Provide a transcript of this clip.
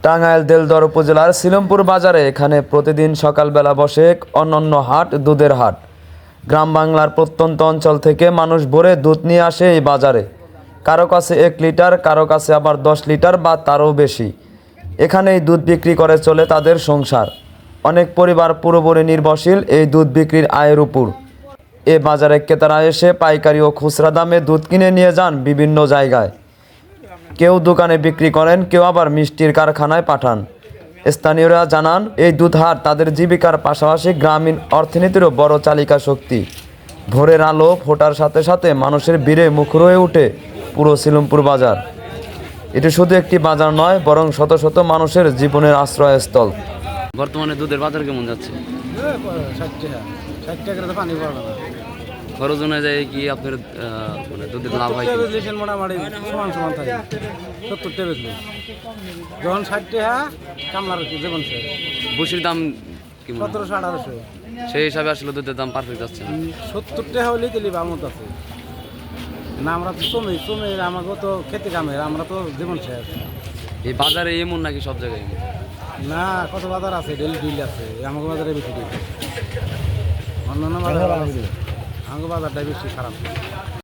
টাঙ্গাইল দেলদর উপজেলার সিলমপুর বাজারে এখানে প্রতিদিন সকালবেলা বসে এক অনন্য হাট, দুধের হাট। গ্রাম বাংলার প্রত্যন্ত অঞ্চল থেকে মানুষ ভরে দুধ নিয়ে আসে এই বাজারে। কারও কাছে এক লিটার, কারও কাছে আবার দশ লিটার বা তারও বেশি। এখানেই দুধ বিক্রি করে চলে তাদের সংসার। অনেক পরিবার পুরোপুরি নির্ভরশীল এই দুধ বিক্রির আয়ের উপর। এ বাজারে ক্রেতারা এসে পাইকারি ও খুচরা দামে দুধ কিনে নিয়ে যান বিভিন্ন জায়গায়। কেউ দোকানে বিক্রি করেন কেউ আবার মিষ্টির কারখানায় পাঠান। স্থানীয়রা জানান এই দুধ হাট তাদের জীবিকার পাশাপাশি গ্রামীণ অর্থনীতিরও বড় চালিকা শক্তি। ভোরের আলো ফোটার সাথে সাথে মানুষের ভিড়ে মুখর হয়ে ওঠে পুরো সিলমপুর বাজার। এটি শুধু একটি বাজার নয় বরং শত শত মানুষের জীবনের আশ্রয়স্থল। বর্তমানে দুধের বাজার কেমন যাচ্ছে? ষাট টাকা। ষাট টাকা পানি পড়বে না। খরচ অনুযায়ী কি আপনার মানে দুধের লাভ হয় কি? মোটামুটি সমান সমান থাকে। সত্তর টাকা বেচলেন যখন ষাট টাকা কামলার জীবন সে বসির দাম কেমন সতেরোশো আঠারোশো। সেই হিসাবে আসলে দুধের দাম পারফেক্ট যাচ্ছে না। সত্তর টাকা হলেই তেলি বামত আছে। না আমরা তো শ্রমিক শ্রমিক আমাকেও তো খেতে কামের আমরা তো জীবন শেষ এই বাজারে এমন নাকি সব জায়গায়? না কত বাজার আছে? ডেলি ডিল আছে আমাকে বাজারে বেশি ডিল অন্যান্য বাজার ভাঙ্গ বাজারটাই বেশি খারাপ।